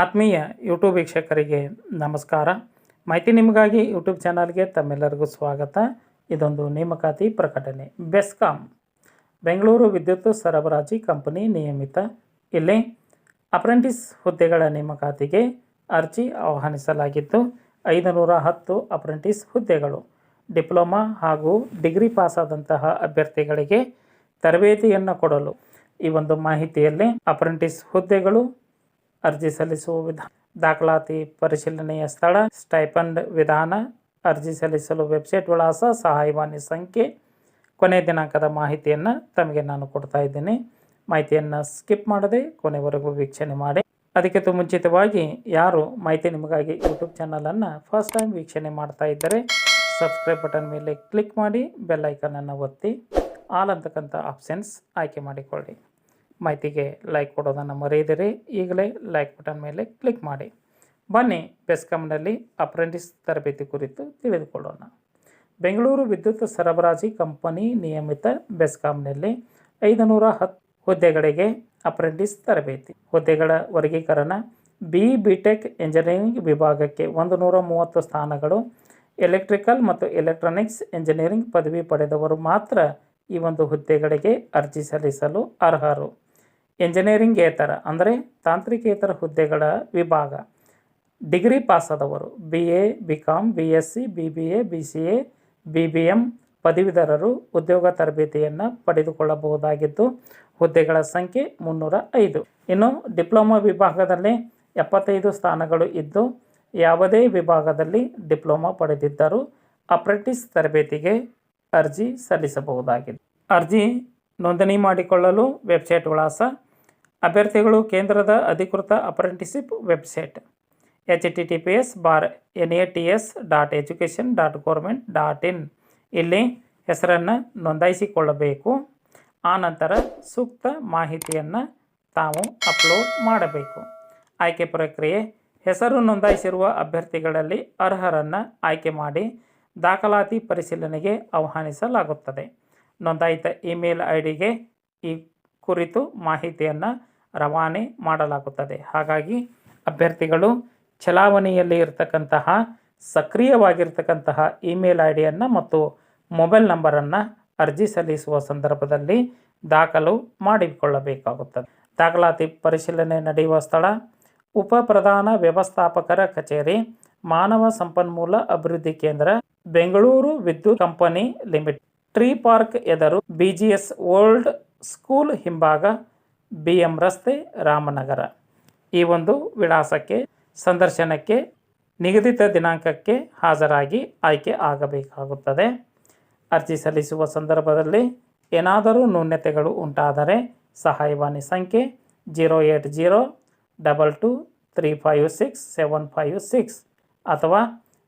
ಆತ್ಮೀಯ ಯೂಟ್ಯೂಬ್ ವೀಕ್ಷಕರಿಗೆ ನಮಸ್ಕಾರ. ಮಾಹಿತಿ ನಿಮಗಾಗಿ ಯೂಟ್ಯೂಬ್ ಚಾನಲ್ಗೆ ತಮ್ಮೆಲ್ಲರಿಗೂ ಸ್ವಾಗತ. ಇದೊಂದು ನೇಮಕಾತಿ ಪ್ರಕಟಣೆ. ಬೆಸ್ಕಾಂ, ಬೆಂಗಳೂರು ವಿದ್ಯುತ್ ಸರಬರಾಜಿ ಕಂಪನಿ ನಿಯಮಿತ. ಇಲ್ಲಿ ಅಪ್ರೆಂಟಿಸ್ ಹುದ್ದೆಗಳ ನೇಮಕಾತಿಗೆ ಅರ್ಜಿ ಆಹ್ವಾನಿಸಲಾಗಿದ್ದು ಐದುನೂರ ಹತ್ತು ಅಪ್ರೆಂಟಿಸ್ ಹುದ್ದೆಗಳು, ಡಿಪ್ಲೊಮಾ ಹಾಗೂ ಡಿಗ್ರಿ ಪಾಸಾದಂತಹ ಅಭ್ಯರ್ಥಿಗಳಿಗೆ ತರಬೇತಿಯನ್ನು ಕೊಡಲು ಈ ಒಂದು ಮಾಹಿತಿಯಲ್ಲಿ ಅಪ್ರೆಂಟಿಸ್ ಹುದ್ದೆಗಳು ಅರ್ಜಿ ಸಲ್ಲಿಸುವ ವಿಧಾನ. ದಾಖಲಾತಿ ಪರಿಶೀಲನೆಯ ಸ್ಥಳ, ಸ್ಟೈಪಂಡ್ ವಿಧಾನ, ಅರ್ಜಿ ಸಲ್ಲಿಸಲು ವೆಬ್ಸೈಟ್ ವಿಳಾಸ, ಸಹಾಯವಾಣಿ ಸಂಖ್ಯೆ, ಕೊನೆ ದಿನಾಂಕದ ಮಾಹಿತಿಯನ್ನು ತಮಗೆ ನಾನು ಕೊಡ್ತಾ ಇದ್ದೀನಿ. ಮಾಹಿತಿಯನ್ನು ಸ್ಕಿಪ್ ಮಾಡದೆ ಕೊನೆವರೆಗೂ ವೀಕ್ಷಣೆ ಮಾಡಿ. ಅದಕ್ಕಿಂತ ಮುಂಚಿತವಾಗಿ ಯಾರು ಮಾಹಿತಿ ನಿಮಗಾಗಿ ಯೂಟ್ಯೂಬ್ ಚಾನಲನ್ನು ಫಸ್ಟ್ ಟೈಮ್ ವೀಕ್ಷಣೆ ಮಾಡ್ತಾ ಇದ್ದರೆ ಸಬ್ಸ್ಕ್ರೈಬ್ ಬಟನ್ ಮೇಲೆ ಕ್ಲಿಕ್ ಮಾಡಿ ಬೆಲ್ಲೈಕನನ್ನು ಒತ್ತಿ, ಆಲ್ ಅಂತಕ್ಕಂಥ ಆಪ್ಷನ್ಸ್ ಆಯ್ಕೆ ಮಾಡಿಕೊಳ್ಳಿ. ಮಾಹಿತಿಗೆ ಲೈಕ್ ಕೊಡೋದನ್ನು ಮರೆಯದಿರಿ. ಈಗಲೇ ಲೈಕ್ ಬಟನ್ ಮೇಲೆ ಕ್ಲಿಕ್ ಮಾಡಿ. ಬನ್ನಿ, ಬೆಸ್ಕಾಂನಲ್ಲಿ ಅಪ್ರೆಂಟಿಸ್ ತರಬೇತಿ ಕುರಿತು ತಿಳಿದುಕೊಳ್ಳೋಣ. ಬೆಂಗಳೂರು ವಿದ್ಯುತ್ ಸರಬರಾಜಿ ಕಂಪನಿ ನಿಯಮಿತ ಬೆಸ್ಕಾಂನಲ್ಲಿ ಐದುನೂರ ಹತ್ತು ಹುದ್ದೆಗಳಿಗೆ ಅಪ್ರೆಂಟಿಸ್ ತರಬೇತಿ. ಹುದ್ದೆಗಳ ವರ್ಗೀಕರಣ ಬಿ ಬಿ ಟೆಕ್ ಇಂಜಿನಿಯರಿಂಗ್ ವಿಭಾಗಕ್ಕೆ ಒಂದು ನೂರ ಮೂವತ್ತು ಸ್ಥಾನಗಳು. ಎಲೆಕ್ಟ್ರಿಕಲ್ ಮತ್ತು ಎಲೆಕ್ಟ್ರಾನಿಕ್ಸ್ ಇಂಜಿನಿಯರಿಂಗ್ ಪದವಿ ಪಡೆದವರು ಮಾತ್ರ ಈ ಒಂದು ಹುದ್ದೆಗಳಿಗೆ ಅರ್ಜಿ ಸಲ್ಲಿಸಲು ಅರ್ಹರು. ಇಂಜಿನಿಯರಿಂಗೇತರ ಅಂದರೆ ತಾಂತ್ರಿಕೇತರ ಹುದ್ದೆಗಳ ವಿಭಾಗ. Degree ಪಾಸಾದವರು B A B com B S C B B A B C A B B M ಪದವೀಧರರು ಉದ್ಯೋಗ ತರಬೇತಿಯನ್ನು ಪಡೆದುಕೊಳ್ಳಬಹುದಾಗಿದ್ದು, ಹುದ್ದೆಗಳ ಸಂಖ್ಯೆ ಮುನ್ನೂರ ಐದು. ಇನ್ನು ಡಿಪ್ಲೊಮಾ ವಿಭಾಗದಲ್ಲಿ ಎಪ್ಪತ್ತೈದು ಸ್ಥಾನಗಳು ಇದ್ದು, ಯಾವುದೇ ವಿಭಾಗದಲ್ಲಿ ಡಿಪ್ಲೊಮಾ ಪಡೆದಿದ್ದರೂ ಅಪ್ರೆಂಟಿಸ್ ತರಬೇತಿಗೆ ಅರ್ಜಿ ಸಲ್ಲಿಸಬಹುದಾಗಿದೆ. ಅರ್ಜಿ ನೋಂದಣಿ ಮಾಡಿಕೊಳ್ಳಲು ವೆಬ್ಸೈಟ್ ವಿಳಾಸ ಅಭ್ಯರ್ಥಿಗಳು ಕೇಂದ್ರದ ಅಧಿಕೃತ apprenticeship website H T T P S bar N A T S dot education dot government dot in ಇಲ್ಲಿ ಹೆಸರನ್ನು ನೋಂದಾಯಿಸಿಕೊಳ್ಳಬೇಕು. ಆನಂತರ ಸೂಕ್ತ ಮಾಹಿತಿಯನ್ನು ತಾವು ಅಪ್ಲೋಡ್ ಮಾಡಬೇಕು. ಆಯ್ಕೆ ಪ್ರಕ್ರಿಯೆ, ಹೆಸರು ನೋಂದಾಯಿಸಿರುವ ಅಭ್ಯರ್ಥಿಗಳಲ್ಲಿ ಅರ್ಹರನ್ನು ಆಯ್ಕೆ ಮಾಡಿ ದಾಖಲಾತಿ ಪರಿಶೀಲನೆಗೆ ಆಹ್ವಾನಿಸಲಾಗುತ್ತದೆ. ನೋಂದಾಯಿತ ಇಮೇಲ್ ಐ ಡಿಗೆ ಈ ಕುರಿತು ಮಾಹಿತಿಯನ್ನು ರವಾನೆ ಮಾಡಲಾಗುತ್ತದೆ. ಹಾಗಾಗಿ ಅಭ್ಯರ್ಥಿಗಳು ಚಲಾವಣೆಯಲ್ಲಿ ಇರತಕ್ಕಂತಹ, ಸಕ್ರಿಯವಾಗಿರ್ತಕ್ಕಂತಹ ಇಮೇಲ್ ಐ ಡಿಯನ್ನು ಮತ್ತು ಮೊಬೈಲ್ ನಂಬರನ್ನು ಅರ್ಜಿ ಸಲ್ಲಿಸುವ ಸಂದರ್ಭದಲ್ಲಿ ದಾಖಲು ಮಾಡಿಕೊಳ್ಳಬೇಕಾಗುತ್ತದೆ. ದಾಖಲಾತಿ ಪರಿಶೀಲನೆ ನಡೆಯುವ ಸ್ಥಳ, ಉಪ ಪ್ರಧಾನ ವ್ಯವಸ್ಥಾಪಕರ ಕಚೇರಿ, ಮಾನವ ಸಂಪನ್ಮೂಲ ಅಭಿವೃದ್ಧಿ ಕೇಂದ್ರ, ಬೆಂಗಳೂರು ವಿದ್ಯುತ್ ಕಂಪನಿ ಲಿಮಿಟೆಡ್. ಟ್ರೀ ಪಾರ್ಕ್ ಎದುರು B G S old school ಹಿಂಭಾಗ ಬಿ ಎಂ ರಸ್ತೆ, ರಾಮನಗರ. ಈ ಒಂದು ವಿಳಾಸಕ್ಕೆ, ಸಂದರ್ಶನಕ್ಕೆ, ನಿಗದಿತ ದಿನಾಂಕಕ್ಕೆ ಹಾಜರಾಗಿ ಆಯ್ಕೆ ಆಗಬೇಕಾಗುತ್ತದೆ. ಅರ್ಜಿ ಸಲ್ಲಿಸುವ ಸಂದರ್ಭದಲ್ಲಿ ಏನಾದರೂ ನ್ಯೂನ್ಯತೆಗಳು ಉಂಟಾದರೆ ಸಹಾಯವಾಣಿ ಸಂಖ್ಯೆ zero eight zero double two three five six seven five six ಅಥವಾ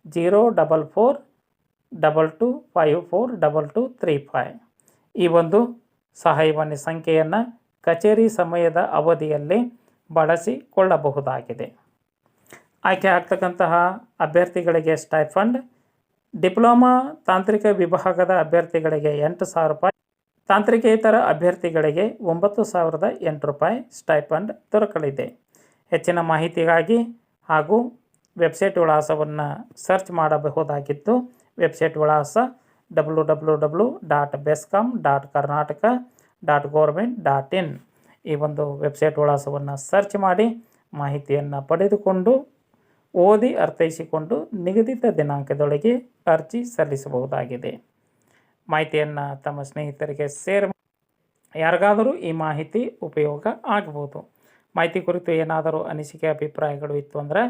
zero double four double two five four double two three five ಈ ಒಂದು ಸಹಾಯವಾಣಿ ಸಂಖ್ಯೆಯನ್ನು ಕಚೇರಿ ಸಮಯದ ಅವಧಿಯಲ್ಲಿ ಬಳಸಿಕೊಳ್ಳಬಹುದಾಗಿದೆ. ಆಯ್ಕೆ ಆಗ್ತಕ್ಕಂತಹ ಅಭ್ಯರ್ಥಿಗಳಿಗೆ ಸ್ಟೈಫಂಡ್, ಡಿಪ್ಲೊಮಾ ತಾಂತ್ರಿಕ ವಿಭಾಗದ ಅಭ್ಯರ್ಥಿಗಳಿಗೆ ಎಂಟು ಸಾವಿರ ರೂಪಾಯಿ, ತಾಂತ್ರಿಕೇತರ ಅಭ್ಯರ್ಥಿಗಳಿಗೆ ಒಂಬತ್ತು ಸಾವಿರದ ಎಂಟು ರೂಪಾಯಿ ಸ್ಟೈಫಂಡ್ ದೊರಕಲಿದೆ. ಹೆಚ್ಚಿನ ಮಾಹಿತಿಗಾಗಿ ಹಾಗೂ ವೆಬ್ಸೈಟ್ ವಿಳಾಸವನ್ನು ಸರ್ಚ್ ಮಾಡಬಹುದಾಗಿದ್ದು ವೆಬ್ಸೈಟ್ ವಿಳಾಸ W W W dot BESCOM dot Karnataka dot government dot in ಈ ಒಂದು ವೆಬ್ಸೈಟ್ ವಿಳಾಸವನ್ನು ಸರ್ಚ್ ಮಾಡಿ ಮಾಹಿತಿಯನ್ನು ಪಡೆದುಕೊಂಡು ಓದಿ ಅರ್ಥೈಸಿಕೊಂಡು ನಿಗದಿತ ದಿನಾಂಕದೊಳಗೆ ಅರ್ಜಿ ಸಲ್ಲಿಸಬಹುದಾಗಿದೆ. ಮಾಹಿತಿಯನ್ನು ತಮ್ಮ ಸ್ನೇಹಿತರಿಗೆ ಸೇರ್ ಯಾರಿಗಾದರೂ ಈ ಮಾಹಿತಿ ಉಪಯೋಗ ಆಗ್ಬೋದು ಮಾಹಿತಿ ಕುರಿತು ಏನಾದರೂ ಅನಿಸಿಕೆ, ಅಭಿಪ್ರಾಯಗಳು ಇತ್ತು ಅಂದರೆ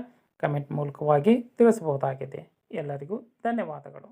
ಕಮೆಂಟ್ ಮೂಲಕವಾಗಿ ತಿಳಿಸಬಹುದಾಗಿದೆ. ಎಲ್ಲರಿಗೂ ಧನ್ಯವಾದಗಳು.